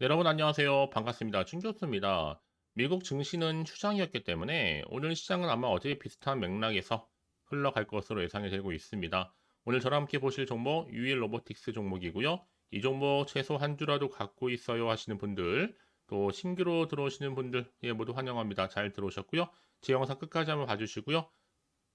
네, 여러분 안녕하세요. 반갑습니다. 준교수입니다. 미국 증시는 휴장이었기 때문에 오늘 시장은 아마 어제 비슷한 맥락에서 흘러갈 것으로 예상이 되고 있습니다. 오늘 저랑 함께 보실 종목 유일 로보틱스 종목이고요. 이 종목 최소 한 주라도 갖고 있어요 하시는 분들 또 신규로 들어오시는 분들 예, 모두 환영합니다. 잘 들어오셨고요. 제 영상 끝까지 한번 봐주시고요.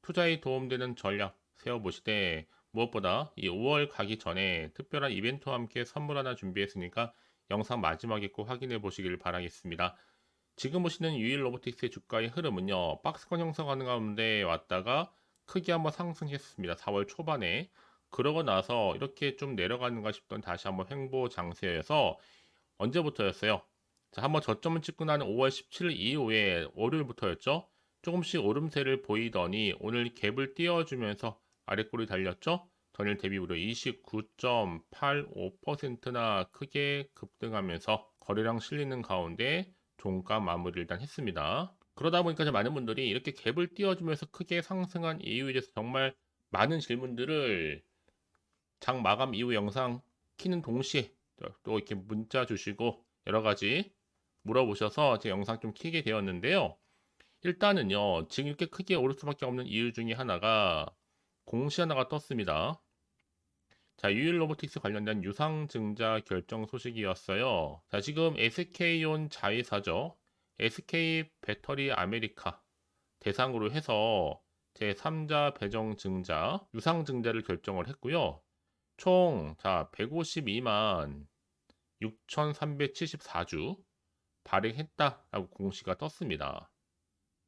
투자에 도움되는 전략 세워보시되 무엇보다 이 5월 가기 전에 특별한 이벤트와 함께 선물 하나 준비했으니까 영상 마지막에 꼭 확인해 보시길 바라겠습니다. 지금 보시는 유일 로보틱스의 주가의 흐름은요. 박스권 형성하는 가운데 왔다가 크게 한번 상승했습니다. 4월 초반에. 그러고 나서 이렇게 좀 내려가는가 싶던 다시 한번 횡보 장세여서 언제부터였어요? 자, 한번 저점을 찍고 나는 5월 17일 이후에 월요일부터였죠. 조금씩 오름세를 보이더니 오늘 갭을 띄워주면서 아래꼬리 달렸죠. 전일 대비 무려 29.85%나 크게 급등하면서 거래량 실리는 가운데 종가 마무리를 일단 했습니다. 그러다 보니까 많은 분들이 이렇게 갭을 띄워주면서 크게 상승한 이유에 대해서 정말 많은 질문들을 장 마감 이후 영상 키는 동시에 또 이렇게 문자 주시고 여러 가지 물어보셔서 제 영상 좀 키게 되었는데요. 일단은요, 지금 이렇게 크게 오를 수밖에 없는 이유 중에 하나가 공시 하나가 떴습니다. 자, 유일 로보틱스 관련된 유상 증자 결정 소식이었어요. 자, 지금 SK온 자회사죠. SK 배터리 아메리카 대상으로 해서 제3자 배정 증자, 유상 증자를 결정을 했고요. 총, 자, 152만 6,374주 발행했다라고 공시가 떴습니다.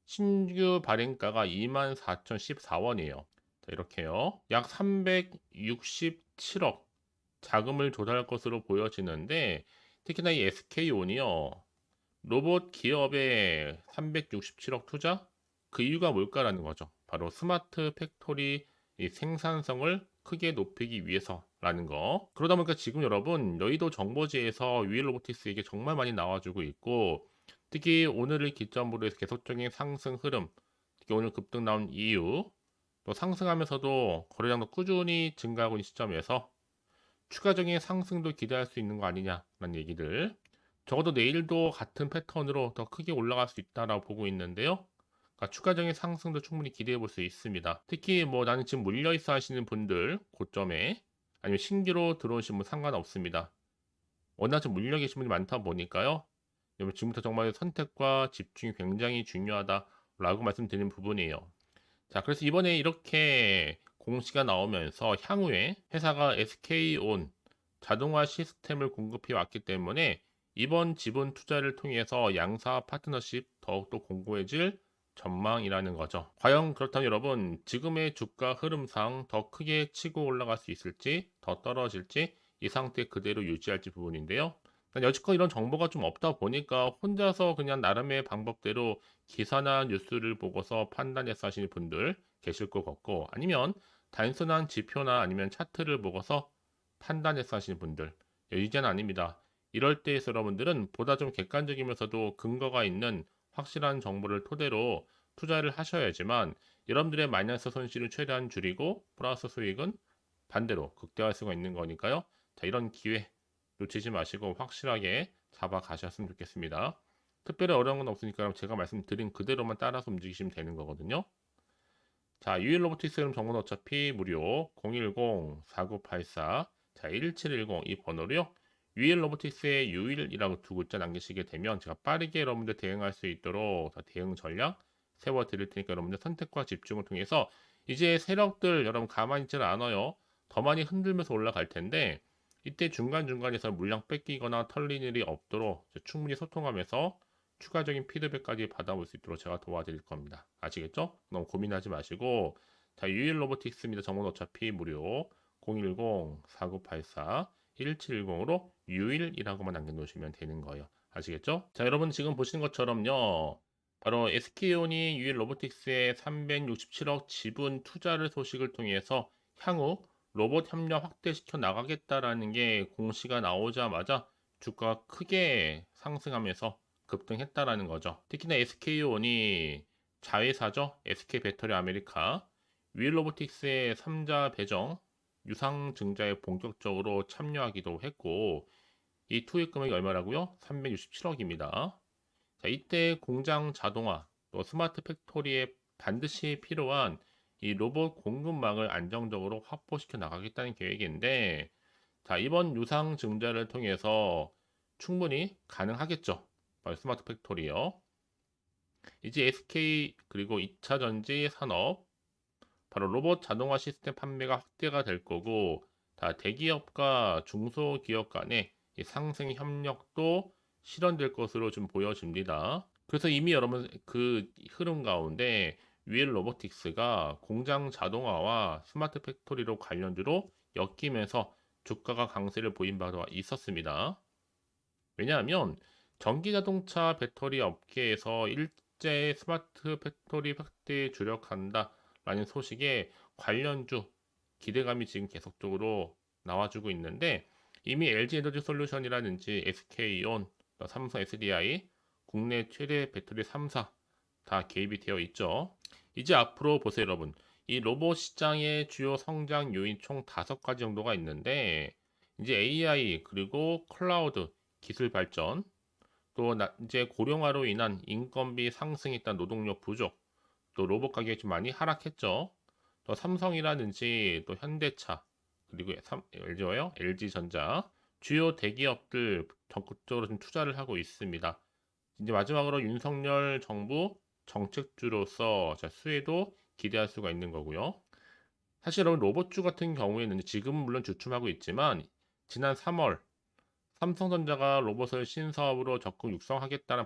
신규 발행가가 24,014원이에요. 자, 이렇게요. 약 367억 자금을 조달할 것으로 보여지는데 특히나 이 SK온이요. 로봇 기업에 367억 투자? 그 이유가 뭘까라는 거죠. 바로 스마트 팩토리 생산성을 크게 높이기 위해서라는 거. 그러다 보니까 지금 여러분 여의도 정보지에서 유일 로보틱스에게 정말 많이 나와주고 있고 특히 오늘을 기점으로 해서 계속적인 상승 흐름, 특히 오늘 급등 나온 이유, 또 상승하면서도 거래량도 꾸준히 증가하고 있는 시점에서 추가적인 상승도 기대할 수 있는 거 아니냐라는 얘기들. 적어도 내일도 같은 패턴으로 더 크게 올라갈 수 있다라고 보고 있는데요. 그러니까 추가적인 상승도 충분히 기대해 볼 수 있습니다. 특히 뭐 나는 지금 물려 있어 하시는 분들 고점에 아니면 신규로 들어오신 분 상관없습니다. 워낙 좀 물려 계신 분이 많다 보니까요. 지금부터 정말 선택과 집중이 굉장히 중요하다라고 말씀드리는 부분이에요. 자, 그래서 이번에 이렇게 공시가 나오면서 향후에 회사가 SK온 자동화 시스템을 공급해 왔기 때문에 이번 지분 투자를 통해서 양사 파트너십 더욱더 공고해질 전망이라는 거죠. 과연 그렇다면 여러분 지금의 주가 흐름상 더 크게 치고 올라갈 수 있을지 더 떨어질지 이 상태 그대로 유지할지 부분인데요. 여지껏 이런 정보가 좀 없다 보니까 혼자서 그냥 나름의 방법대로 기사나 뉴스를 보고서 판단해서 하시는 분들 계실 것 같고 아니면 단순한 지표나 아니면 차트를 보고서 판단해서 하시는 분들 이제는 아닙니다. 이럴 때에서 여러분들은 보다 좀 객관적이면서도 근거가 있는 확실한 정보를 토대로 투자를 하셔야지만 여러분들의 마이너스 손실을 최대한 줄이고 플러스 수익은 반대로 극대화할 수가 있는 거니까요. 자, 이런 기회 놓치지 마시고 확실하게 잡아 가셨으면 좋겠습니다. 특별히 어려운 건 없으니까 제가 말씀드린 그대로만 따라서 움직이시면 되는 거거든요. 자, 유일 로보틱스 이름 정보는 어차피 무료 010-4984 자, 1710 이 번호로요. 유일 로보틱스의 유일이라고 두 글자 남기시게 되면 제가 빠르게 여러분들 대응할 수 있도록 대응 전략 세워 드릴 테니까 여러분들 선택과 집중을 통해서 이제 세력들 여러분 가만히 있지는 않아요. 더 많이 흔들면서 올라갈 텐데 이때 중간중간에서 물량 뺏기거나 털린 일이 없도록 충분히 소통하면서 추가적인 피드백까지 받아볼 수 있도록 제가 도와드릴 겁니다. 아시겠죠? 너무 고민하지 마시고 자 유일 로보틱스입니다. 정보는 어차피 무료 010-4984-1710으로 유일이라고만 남겨놓으시면 되는 거예요. 아시겠죠? 자 여러분 지금 보시는 것처럼요. 바로 SK온이 유일 로보틱스의 367억 지분 투자를 소식을 통해서 향후 로봇 협력 확대시켜 나가겠다라는 게 공시가 나오자마자 주가가 크게 상승하면서 급등했다라는 거죠. 특히나 SK온이 자회사죠. SK 배터리 아메리카 윌 로보틱스의 3자 배정 유상 증자에 본격적으로 참여하기도 했고 이 투입 금액이 얼마라고요? 367억입니다. 자, 이때 공장 자동화 또 스마트 팩토리에 반드시 필요한 이 로봇 공급망을 안정적으로 확보시켜 나가겠다는 계획인데 자, 이번 유상 증자를 통해서 충분히 가능하겠죠. 바로 스마트 팩토리요. 이제 SK 그리고 2차 전지 산업 바로 로봇 자동화 시스템 판매가 확대가 될 거고 다 대기업과 중소기업 간의 이 상생 협력도 실현될 것으로 좀 보여집니다. 그래서 이미 여러분 그 흐름 가운데 위엘 로보틱스가 공장 자동화와 스마트 팩토리로 관련주로 엮이면서 주가가 강세를 보인 바가 있었습니다. 왜냐하면 전기 자동차 배터리 업계에서 일제 스마트 팩토리 확대에 주력한다라는 소식에 관련주 기대감이 지금 계속적으로 나와주고 있는데 이미 LG 에너지 솔루션이라든지 SK온, 삼성 SDI, 국내 최대 배터리 3사 다 개입이 되어 있죠. 이제 앞으로 보세요, 여러분. 이 로봇 시장의 주요 성장 요인 총 다섯 가지 정도가 있는데 이제 AI 그리고 클라우드 기술 발전 또 나, 이제 고령화로 인한 인건비 상승에 따른 노동력 부족 또 로봇 가격이 좀 많이 하락했죠. 또 삼성이라든지 또 현대차 그리고 LG요, LG전자 주요 대기업들 적극적으로 좀 투자를 하고 있습니다. 이제 마지막으로 윤석열 정부 정책주로서 수혜도 기대할 수가 있는 거고요. 사실 여러분 로봇주 같은 경우에는 지금 물론 주춤하고 있지만 지난 3월 삼성전자가 로봇을 신사업으로 적극 육성하겠다는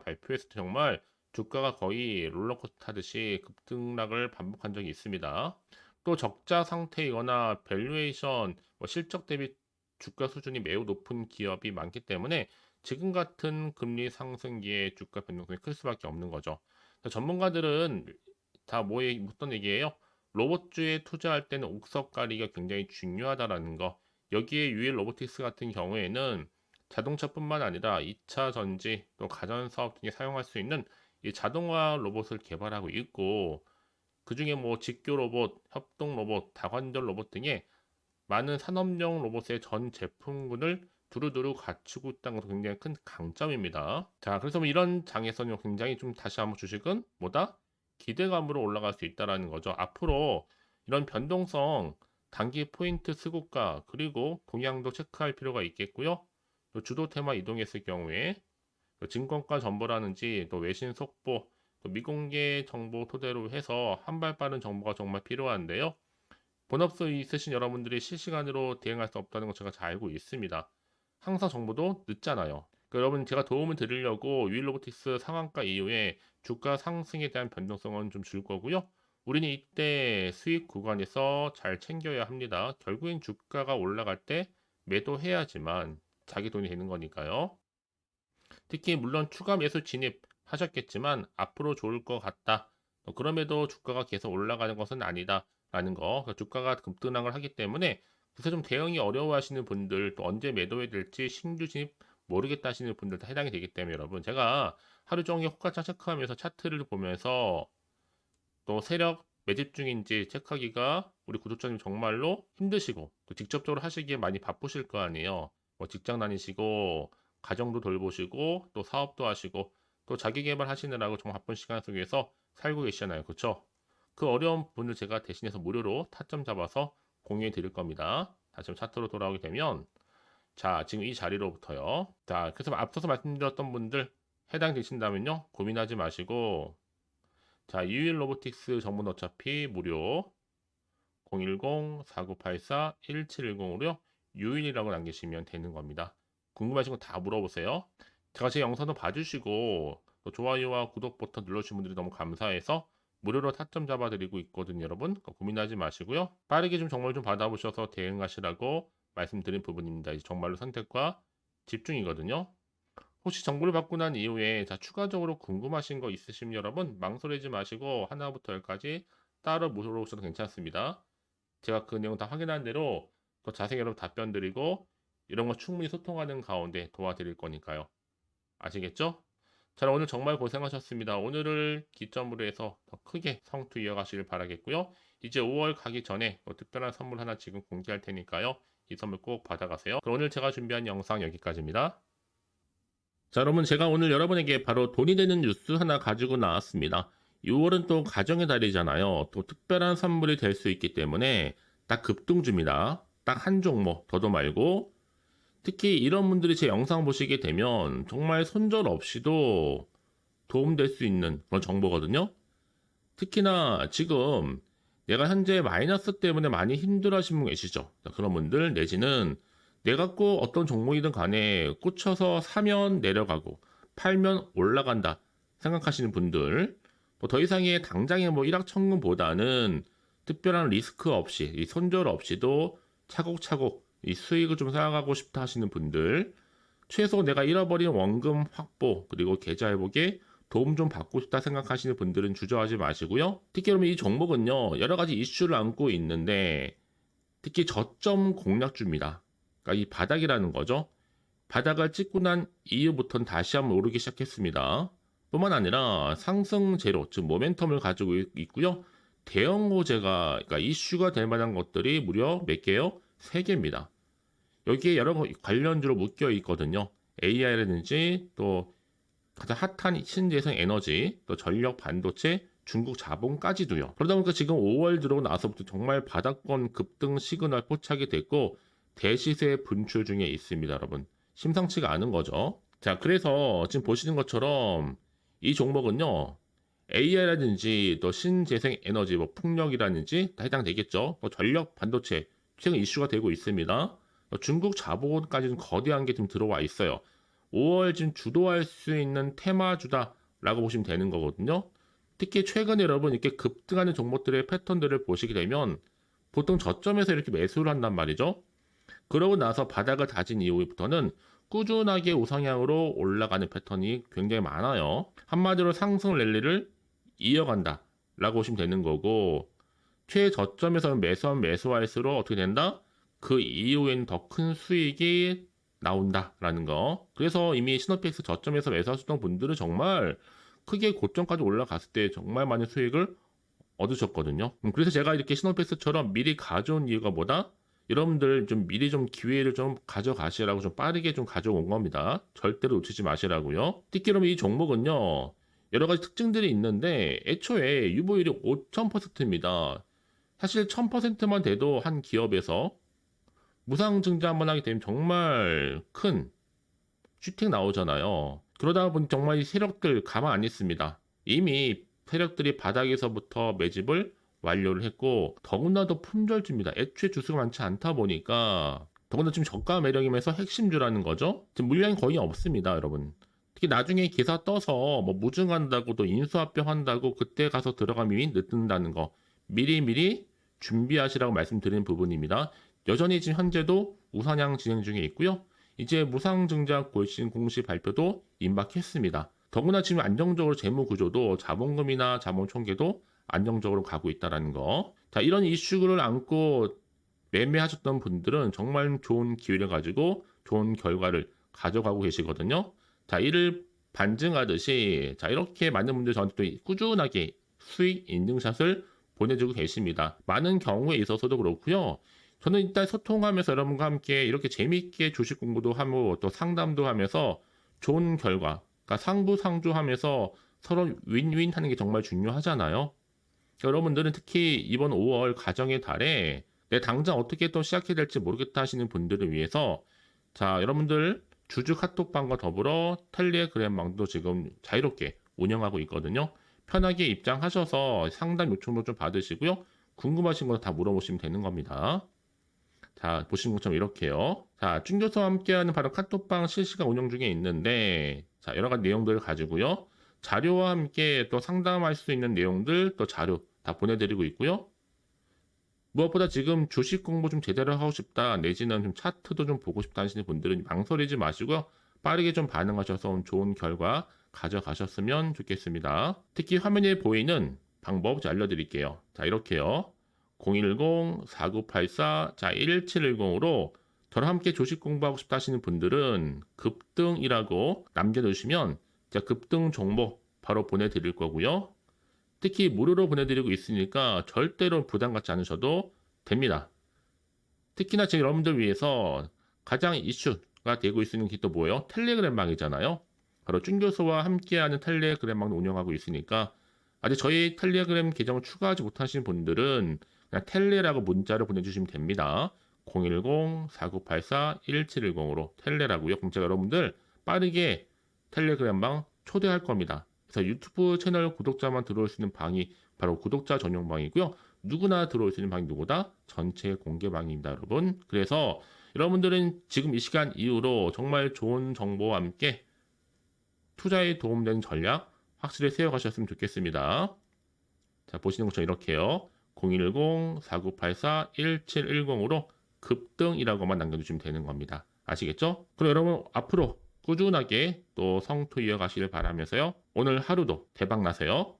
때 정말 주가가 거의 롤러코스터 타듯이 급등락을 반복한 적이 있습니다. 또 적자 상태이거나 밸류에이션 뭐 실적 대비 주가 수준이 매우 높은 기업이 많기 때문에 지금 같은 금리 상승기에 주가 변동성이 클 수밖에 없는 거죠. 전문가들은 다 뭐에 어떤 얘기예요? 로봇주에 투자할 때는 옥석가리가 굉장히 중요하다라는 거. 여기에 유일 로보틱스 같은 경우에는 자동차뿐만 아니라 2차 전지 또 가전 사업 등에 사용할 수 있는 이 자동화 로봇을 개발하고 있고 그 중에 뭐 직교 로봇, 협동 로봇, 다관절 로봇 등의 많은 산업용 로봇의 전 제품군을 두루두루 갖추고 있다는 것도 굉장히 큰 강점입니다. 자, 그래서 뭐 이런 장에서는 굉장히 좀 다시 한번 주식은 뭐다? 기대감으로 올라갈 수 있다라는 거죠. 앞으로 이런 변동성, 단기 포인트 수급가 그리고 동향도 체크할 필요가 있겠고요. 또 주도 테마 이동했을 경우에 증권가 정보라든지 또 외신 속보, 또 미공개 정보 토대로 해서 한 발 빠른 정보가 정말 필요한데요. 본업소 있으신 여러분들이 실시간으로 대응할 수 없다는 것 제가 잘 알고 있습니다. 항상 정보도 늦잖아요. 그러니까 여러분 제가 도움을 드리려고 유일로보틱스 상한가 이후에 주가 상승에 대한 변동성은 좀 줄 거고요. 우리는 이때 수익 구간에서 잘 챙겨야 합니다. 결국엔 주가가 올라갈 때 매도해야지만 자기 돈이 되는 거니까요. 특히 물론 추가 매수 진입하셨겠지만 앞으로 좋을 것 같다. 그럼에도 주가가 계속 올라가는 것은 아니다. 라는 거. 그러니까 주가가 급등락을 하기 때문에 그래서 좀 대응이 어려워하시는 분들 또 언제 매도해야 될지 신규 진입 모르겠다 하시는 분들 다 해당이 되기 때문에 여러분 제가 하루 종일 호가차 체크하면서 차트를 보면서 또 세력 매집 중인지 체크하기가 우리 구독자님 정말로 힘드시고 또 직접적으로 하시기에 많이 바쁘실 거 아니에요. 뭐 직장 다니시고 가정도 돌보시고 또 사업도 하시고 또 자기 개발 하시느라고 정말 바쁜 시간 속에서 살고 계시잖아요. 그렇죠? 그 어려운 부분을 제가 대신해서 무료로 타점 잡아서 공유해 드릴 겁니다. 다시 차트로 돌아오게 되면 자 지금 이 자리로부터요. 자 그래서 앞서서 말씀드렸던 분들 해당되신다면요 고민하지 마시고 자 유일 로보틱스 정보는 어차피 무료 010-4984-1710으로요 유일이라고 남기시면 되는 겁니다. 궁금하신 거 다 물어보세요. 제가 제 영상도 봐주시고 또 좋아요와 구독 버튼 눌러주신 분들이 너무 감사해서 무료로 타점 잡아드리고 있거든요, 여러분. 고민하지 마시고요. 빠르게 좀 정보를 좀 받아보셔서 대응하시라고 말씀드린 부분입니다. 정말로 선택과 집중이거든요. 혹시 정보를 받고 난 이후에 자 추가적으로 궁금하신 거 있으시면 여러분 망설이지 마시고 하나부터 열까지 따로 물어보셔도 괜찮습니다. 제가 그 내용 다 확인한 대로 더 자세히 여러분 답변 드리고 이런 거 충분히 소통하는 가운데 도와드릴 거니까요. 아시겠죠? 자, 오늘 정말 고생하셨습니다. 오늘을 기점으로 해서 더 크게 성투 이어가시길 바라겠고요. 이제 5월 가기 전에 뭐 특별한 선물 하나 지금 공개할 테니까요. 이 선물 꼭 받아가세요. 그럼 오늘 제가 준비한 영상 여기까지입니다. 자, 여러분 제가 오늘 여러분에게 바로 돈이 되는 뉴스 하나 가지고 나왔습니다. 6월은 또 가정의 달이잖아요. 또 특별한 선물이 될 수 있기 때문에 딱 급등주입니다. 딱 한 종목 더도 말고 특히 이런 분들이 제 영상 보시게 되면 정말 손절 없이도 도움될 수 있는 그런 정보거든요. 특히나 지금 내가 현재 마이너스 때문에 많이 힘들어 하시는 분 계시죠. 자, 그런 분들 내지는 내가 꼭 어떤 종목이든 간에 꽂혀서 사면 내려가고 팔면 올라간다 생각하시는 분들 뭐 더 이상의 당장의 뭐 일확천금보다는 특별한 리스크 없이 이 손절 없이도 차곡차곡 이 수익을 좀 쌓아가고 싶다 하시는 분들 최소 내가 잃어버린 원금 확보 그리고 계좌 회복에 도움 좀 받고 싶다 생각하시는 분들은 주저하지 마시고요. 특히 여러분 이 종목은요 여러 가지 이슈를 안고 있는데 특히 저점 공략주입니다. 그러니까 이 바닥이라는 거죠. 바닥을 찍고 난 이후부터는 다시 한번 오르기 시작했습니다. 뿐만 아니라 상승 제로, 즉 모멘텀을 가지고 있- 있고요. 대형 호재가 그러니까 이슈가 될 만한 것들이 무려 몇 개요? 세 개입니다. 여기에 여러 거- 관련주로 묶여 있거든요. AI라든지 또 가장 핫한 신재생 에너지, 또 전력 반도체, 중국 자본까지도요. 그러다 보니까 지금 5월 들어오고 나서부터 정말 바닥권 급등 시그널 포착이 됐고 대시세 분출 중에 있습니다, 여러분. 심상치가 않은 거죠. 자, 그래서 지금 보시는 것처럼 이 종목은요. AI라든지 또 신재생 에너지, 뭐 풍력이라든지 다 해당되겠죠. 또 전력 반도체 최근 이슈가 되고 있습니다. 또 중국 자본까지는 거대한 게 좀 들어와 있어요. 5월 지금 주도할 수 있는 테마주다라고 보시면 되는 거거든요. 특히 최근에 여러분 이렇게 급등하는 종목들의 패턴들을 보시게 되면 보통 저점에서 이렇게 매수를 한단 말이죠. 그러고 나서 바닥을 다진 이후부터는 꾸준하게 우상향으로 올라가는 패턴이 굉장히 많아요. 한마디로 상승 랠리를 이어간다 라고 보시면 되는 거고 최저점에서는 매수하면 매수할수록 어떻게 된다? 그 이후엔 더 큰 수익이 나온다라는 거. 그래서 이미 시노픽스 저점에서 매수하셨던 분들은 정말 크게 고점까지 올라갔을 때 정말 많은 수익을 얻으셨거든요. 음, 그래서 제가 이렇게 시노픽스처럼 미리 가져온 이유가 뭐다? 여러분들 좀 미리 좀 기회를 좀 가져가시라고 좀 빠르게 좀 가져온 겁니다. 절대로 놓치지 마시라고요. 특히 그럼 이 종목은요. 여러 가지 특징들이 있는데 애초에 유보율이 5,000%입니다. 사실 1,000%만 돼도 한 기업에서 무상 증자 한번 하게 되면 정말 큰 슈팅 나오잖아요. 그러다 보니 정말 이 세력들 가만 안 있습니다. 이미 세력들이 바닥에서부터 매집을 완료를 했고 더군다나 품절주입니다. 애초에 주수가 많지 않다 보니까 더군다나 지금 저가 매력이면서 핵심주라는 거죠. 지금 물량이 거의 없습니다, 여러분. 특히 나중에 기사 떠서 뭐 무증한다고 또 인수합병 한다고 그때 가서 들어가면 늦는다는 거 미리미리 준비하시라고 말씀드리는 부분입니다. 여전히 지금 현재도 우상향 진행 중에 있고요. 이제 무상증자 골신 공시 발표도 임박했습니다. 더구나 지금 안정적으로 재무 구조도 자본금이나 자본 총계도 안정적으로 가고 있다라는 거. 자, 이런 이슈를 안고 매매하셨던 분들은 정말 좋은 기회를 가지고 좋은 결과를 가져가고 계시거든요. 자, 이를 반증하듯이 자, 이렇게 많은 분들이 저한테 또 꾸준하게 수익 인증샷을 보내주고 계십니다. 많은 경우에 있어서도 그렇고요. 저는 일단 소통하면서 여러분과 함께 이렇게 재미있게 주식 공부도 하고 또 상담도 하면서 좋은 결과, 그러니까 상부상조하면서 서로 윈윈 하는 게 정말 중요하잖아요. 여러분들은 특히 이번 5월 가정의 달에 내 당장 어떻게 또 시작해야 될지 모르겠다 하시는 분들을 위해서 자, 여러분들 주주 카톡방과 더불어 텔레그램방도 지금 자유롭게 운영하고 있거든요. 편하게 입장하셔서 상담 요청도 좀 받으시고요. 궁금하신 거 다 물어보시면 되는 겁니다. 자, 보시는 것처럼 이렇게요. 자, 중교수와 함께하는 바로 카톡방 실시간 운영 중에 있는데, 자, 여러 가지 내용들을 가지고요. 자료와 함께 또 상담할 수 있는 내용들, 또 자료 다 보내드리고 있고요. 무엇보다 지금 주식 공부 좀 제대로 하고 싶다, 내지는 좀 차트도 좀 보고 싶다 하시는 분들은 망설이지 마시고요. 빠르게 좀 반응하셔서 좋은 결과 가져가셨으면 좋겠습니다. 특히 화면에 보이는 방법 좀 알려드릴게요. 자, 이렇게요. 010-4984, 자, 1710으로 저랑 함께 주식 공부하고 싶다 하시는 분들은 급등이라고 남겨주시면 제가 급등 종목 바로 보내드릴 거고요. 특히 무료로 보내드리고 있으니까 절대로 부담 갖지 않으셔도 됩니다. 특히나 제 여러분들 위해서 가장 이슈가 되고 있는 게 또 뭐예요? 텔레그램 방이잖아요. 바로 준 교수와 함께하는 텔레그램방을 운영하고 있으니까 아직 저희 텔레그램 계정을 추가하지 못하신 분들은 텔레라고 문자를 보내주시면 됩니다. 010-4984-1710으로 텔레라고요. 제가 여러분들 빠르게 텔레그램방 초대할 겁니다. 그래서 유튜브 채널 구독자만 들어올 수 있는 방이 바로 구독자 전용 방이고요. 누구나 들어올 수 있는 방이 누구다? 전체 공개 방입니다, 여러분. 그래서 여러분들은 지금 이 시간 이후로 정말 좋은 정보와 함께 투자에 도움되는 전략 확실히 세워가셨으면 좋겠습니다. 자, 보시는 것처럼 이렇게요. 010-4984-1710으로 급등이라고만 남겨주시면 되는 겁니다. 아시겠죠? 그럼 여러분 앞으로 꾸준하게 또 성투 이어가시길 바라면서요. 오늘 하루도 대박 나세요.